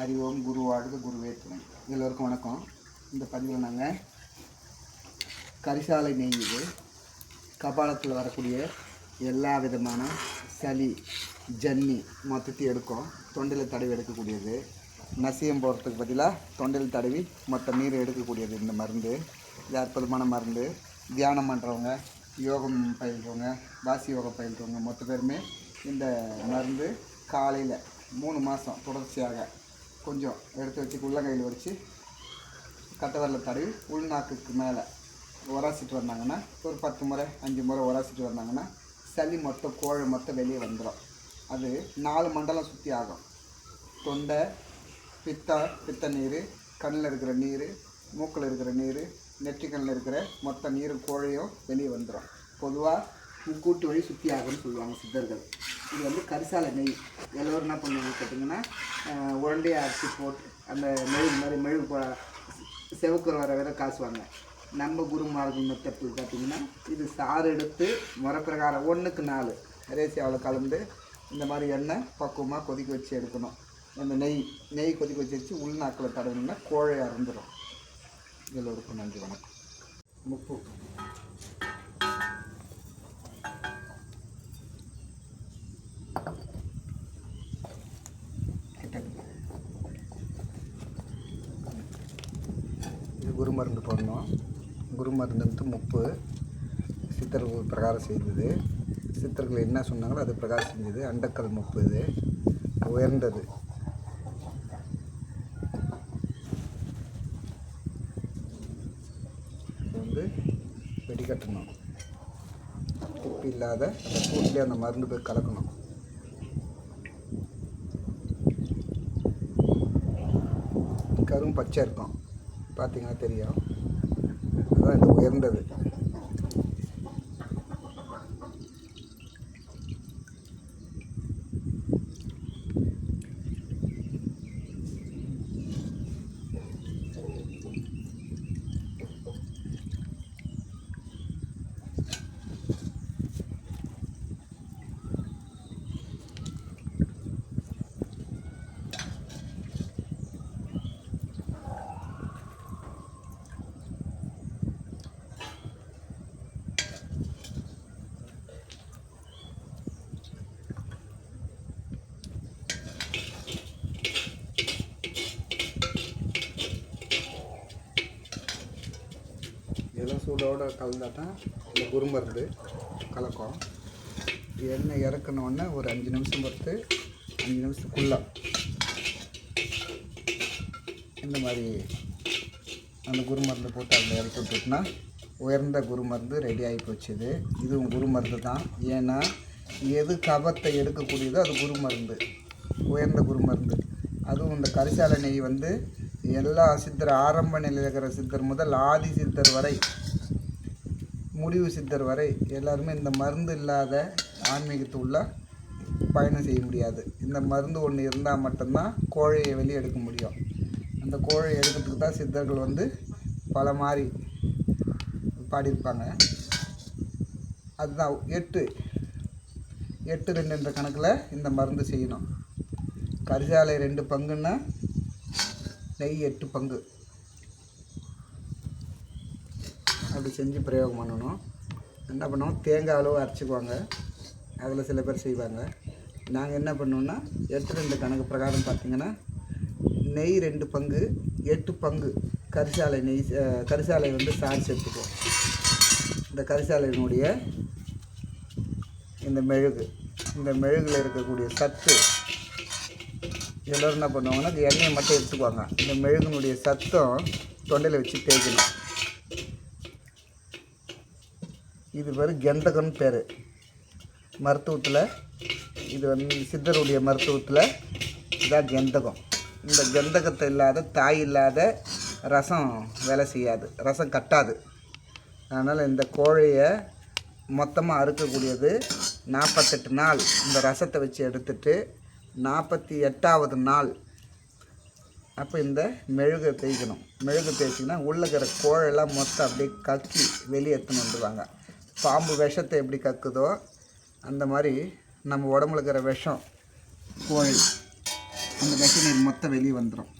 அறிவோம் குரு வாழ்க குருவே துணை. எல்லோருக்கும் வணக்கம். இந்த பதிவில் நாங்கள் கரிசாலை நெய் இது கபாலத்தில் வரக்கூடிய எல்லா விதமான சளி ஜன்னி மொத்தத்தையும் எடுக்கும். தொண்டையில் தடவி எடுக்கக்கூடியது. நசியம் போகிறதுக்கு பதிலாக தொண்டையில் தடவி மொத்த நீர் எடுக்கக்கூடியது. இந்த மருந்து இது அற்புதமான மருந்து. தியானம் பண்ணுறவங்க யோகம் பயில்றவங்க வாசி யோகம் பயில்றவங்க மொத்த பேருமே இந்த மருந்து காலையில் மூணு மாதம் தொடர்ச்சியாக கொஞ்சம் எடுத்து வச்சு உள்ளங்கையில் வச்சு கட்டவரில் தடவி உள்நாக்குக்கு மேலே உராசிட்டு வந்தாங்கன்னா ஒரு பத்து முறை அஞ்சு முறை உராசிட்டு வந்தாங்கன்னா சளி மொத்தம் கோழை மொத்தம் வெளியே வந்துடும் அது நாலு மண்டலம் சுற்றி ஆகும். தொண்டை பித்தா பித்த நீர் கண்ணில் இருக்கிற நீர் மூக்கில் இருக்கிற நீர் நெற்றிக்கண்ணில் இருக்கிற மொத்த நீர் கோழையும் வெளியே வந்துடும் பொதுவாக முக்கூட்டு வழி சுற்றி ஆகும்னு சொல்லுவாங்க சித்தர்கள். இது வந்து கரிசாலை நெய். எல்லோரும் என்ன பண்ணுவாங்க கேட்டிங்கன்னா உரண்டையை அரிசி அரைச்சி போட்டு அந்த மெழுகு மாதிரி மெழுகு போ செவக்குற வர வர காசுவாங்க. நம்ம குருமார்கள் மெத்தப்பில் பார்த்தீங்கன்னா இது சாறு எடுத்து முறைப்பிரகாரம் ஒன்றுக்கு நாலு ரேசியாவில் கலந்து இந்த மாதிரி எண்ணெய் பக்குவமாக கொதிக்க வச்சு எடுக்கணும். அந்த நெய் நெய் கொதிக்க வச்சு வச்சு உள்நாக்கில் தடவினோம்னா கோழை அறந்துடும் எல்லோருக்கும் நன்றி வணக்கம். முப்பு குரு மருந்து போடணும். குரு மருந்து வந்து முப்பு. சித்தர்கள் பிரகாரம் செய்தது. சித்தர்கள் என்ன சொன்னாங்களோ அது பிரகாரம் செஞ்சது. அண்டக்கல் முப்பு இது. உயர்ந்தது. வந்து வெடிக்கட்டணும். உப்பு இல்லாத அந்த அந்த மருந்து போய் கலக்கணும். கரும் பச்சை இருக்கும். பார்த்தீங்கன்னா தெரியும். அதுதான் இது உயர்ந்தது. சூடோடு கலந்தால் தான் இந்த குருமருந்து கலக்கும். எண்ணெய் இறக்கணுன்னே ஒரு அஞ்சு நிமிஷம் பொறுத்து அஞ்சு நிமிஷத்துக்குள்ளே இந்த மாதிரி அந்த குருமருந்து போட்டு அதில் இறக்கி விட்டுட்டுனா உயர்ந்த குருமருந்து ரெடி ஆகி போச்சுது இதுவும் குருமருந்து தான். ஏன்னா எது கபத்தை எடுக்கக்கூடியதோ அது குருமருந்து உயர்ந்த குருமருந்து அதுவும் இந்த கரிசால நெய் வந்து எல்லா சித்தர் ஆரம்ப நிலையில் இருக்கிற சித்தர் முதல் ஆதி சித்தர் வரை முடிவு சித்தர் வரை எல்லாருமே இந்த மருந்து இல்லாத ஆன்மீகத்துள்ள பயணம் செய்ய முடியாது. இந்த மருந்து ஒன்று இருந்தால் மட்டும்தான் கோழையை வெளியே எடுக்க முடியும். அந்த கோழையை எடுக்கிறதுக்கு தான் சித்தர்கள் வந்து பல மாதிரி பாடியிருப்பாங்க. அதுதான் எட்டு எட்டு ரெண்டு என்ற கணக்கில் இந்த மருந்து செய்யணும். கரிசாலை ரெண்டு பங்குன்னா நெய் எட்டு பங்கு. அப்படி செஞ்சு பிரயோகம் பண்ணணும். என்ன பண்ணுவோம்? தேங்காய் அளவு அரைச்சிக்குவாங்க. அதில் சில பேர் செய்வாங்க. நாங்கள் என்ன பண்ணுவோம்னா எட்டு ரெண்டு கணக்கு பிரகாரம் பார்த்திங்கன்னா நெய் ரெண்டு பங்கு எட்டு பங்கு கரிசாலை நெய் கரிசாலை வந்து சாறு சேர்த்துக்குவோம். இந்த கரிசாலையினுடைய இந்த மெழுகு இந்த மெழுகில் இருக்கக்கூடிய சத்து எல்லோரும் என்ன பண்ணுவாங்கன்னா எண்ணெயை மட்டும் எடுத்துக்குவாங்க. இந்த மெழுகுனுடைய சத்தம் தொண்டையில் வச்சு தேய்க்கணும். இது பேர் கெந்தகம்னு பேர். மருத்துவத்தில் இது வந்து சித்தருடைய மருத்துவத்தில் இதான் கெந்தகம் இந்த கெந்தகத்தை இல்லாத தாய் இல்லாத ரசம் வேலை செய்யாது. ரசம் கட்டாது. அதனால் இந்த கோழையை மொத்தமாக அறுக்கக்கூடியது நாற்பத்தெட்டு நாள். இந்த ரசத்தை வச்சு எடுத்துட்டு நாற்பத்தி எட்டாவது நாள் அப்போ இந்த மெழுகை தேய்க்கணும். மெழுகு தேய்ச்சிங்கன்னா உள்ளே இருக்கிற கோழெல்லாம் மொத்தம் அப்படியே கக்கி வெளியே எடுத்துன்னு வந்துடுவாங்க பாம்பு விஷத்தை எப்படி கக்குதோ அந்த மாதிரி நம்ம உடம்புல இருக்கிற விஷம் கோழி அந்த விஷ நீர் மொத்தம் வெளியே வந்துடும்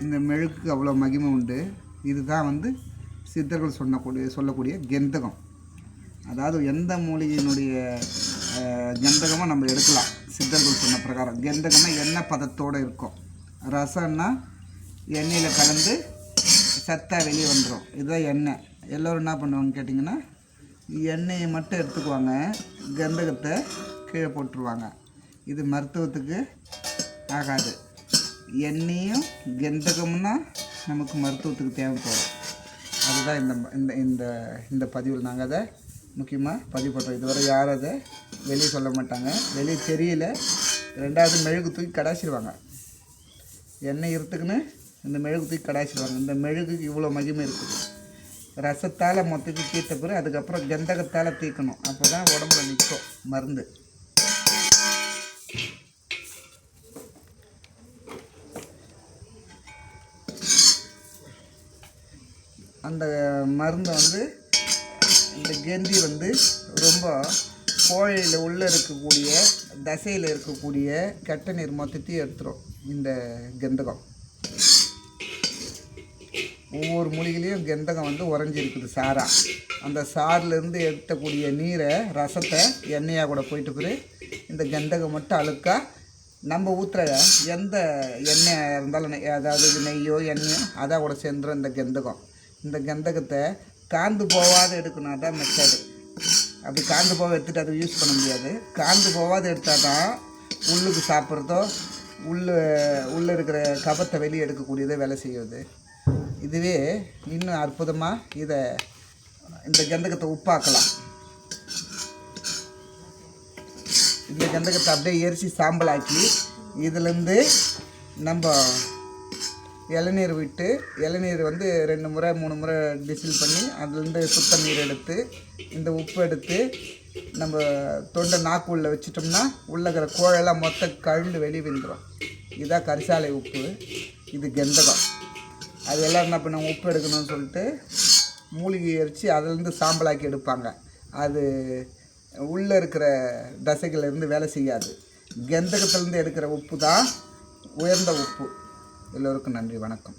இந்த மெழுகுக்கு அவ்வளோ மகிமை உண்டு. இதுதான் வந்து சித்தர்கள் சொன்னக்கூடிய சொல்லக்கூடிய கெந்தகம். அதாவது எந்த மூலிகையினுடைய அஹ், நம்ம எடுக்கலாம். சித்தர்கள் சொன்ன பிரகாரம். கெந்தகம்னா எண்ணெய் பதத்தோடு இருக்கும். ரசம்னா எண்ணெயில் கலந்து சத்தாக வெளியே வந்துடும் இதுதான் எண்ணெய். எல்லோரும் என்ன பண்ணுவாங்க கேட்டிங்கன்னா எண்ணெயை மட்டும் எடுத்துக்குவாங்க. கந்தகத்தை கீழே போட்டுருவாங்க. இது மருத்துவத்துக்கு ஆகாது. எண்ணெயும் கந்தகம்னா நமக்கு மருத்துவத்துக்கு தேவைப்படும். அதுதான் இந்த இந்த இந்த இந்த பதிவில் நாங்கள் அதை முக்கியமாக பதிவு பண்ணுறோம் இதுவரை யாரும் அதை வெளியே சொல்ல மாட்டாங்க. வெளியே தெரியல. ரெண்டாவது மெழுகு தூக்கி கடாசிடுவாங்க. எண்ணெய் இருத்துக்குன்னு இந்த மெழுகு தூக்கி கடாசிடுவாங்க இந்த மெழுகுக்கு இவ்வளோ மகிமை இருக்குது. ரசத்தால் மொத்தத்துக்கு தீர்த்த பிறகு அதுக்கப்புறம் கந்தகத்தால் தீர்க்கணும். அப்போ தான் உடம்புல நிற்கும் மருந்து. அந்த மருந்தை வந்து இந்த கெந்தி வந்து ரொம்ப கோழையில் உள்ளே இருக்கக்கூடிய தசையில் இருக்கக்கூடிய கெட்ட நீர் மொத்தத்தையும் எடுத்துரும். இந்த கந்தகம். ஒவ்வொரு மூலிகையிலையும் கந்தகம் வந்து உறைஞ்சிருக்குது சாராக அந்த சாறுலேருந்து எடுத்தக்கூடிய நீரை ரசத்தை எண்ணெயாக கூட போயிட்டு பிறகு இந்த கெந்தகம் மட்டும் அழுக்கா நம்ம ஊற்றுற எந்த எண்ணெயாக இருந்தாலும் நெய், அதாவது நெய்யோ எண்ணெயோ அதாக கூட சேர்ந்துடும் இந்த கந்தகம். இந்த கந்தகத்தை காந்து போகாத எடுக்கணும் அதான் மெத்தடு அப்படி காந்து போக எடுத்துகிட்டு அதை யூஸ் பண்ண முடியாது. காந்து போகாத எடுத்தால் தான் உள்ளுக்கு சாப்பிட்றதோ உள்ள உள்ளே இருக்கிற கபத்தை வெளியே எடுக்கக்கூடியதோ வேலை செய்யுது இதுவே இன்னும் அற்புதமாக இதை இந்த கந்தகத்தை உப்பாக்கலாம். இந்த கந்தகத்தை அப்படியே எரிசி சாம்பலாக்கி இதுலேருந்து நம்ம இளநீர் விட்டு இளநீர் வந்து ரெண்டு முறை மூணு முறை டிசில் பண்ணி அதுலேருந்து சுத்த நீர் எடுத்து இந்த உப்பு எடுத்து நம்ம தொண்டை நாக்கு உள்ளே வச்சிட்டோம்னா உள்ளே இருக்கிற கோழெல்லாம் மொத்த கழுந்து வெளியே வந்துடும் இதான் கரிசாலை உப்பு. இது கெந்தகம். அது எல்லாம் என்ன பண்ணுவாங்க உப்பு எடுக்கணும்னு சொல்லிட்டு மூலிகை எரித்து அதுலேருந்து சாம்பலாக்கி எடுப்பாங்க. அது உள்ளே இருக்கிற தசைகள்லேருந்து வேலை செய்யாது. கெந்தகத்துலேருந்து எடுக்கிற உப்பு தான் உயர்ந்த உப்பு. எல்லோருக்கும் நன்றி வணக்கம்.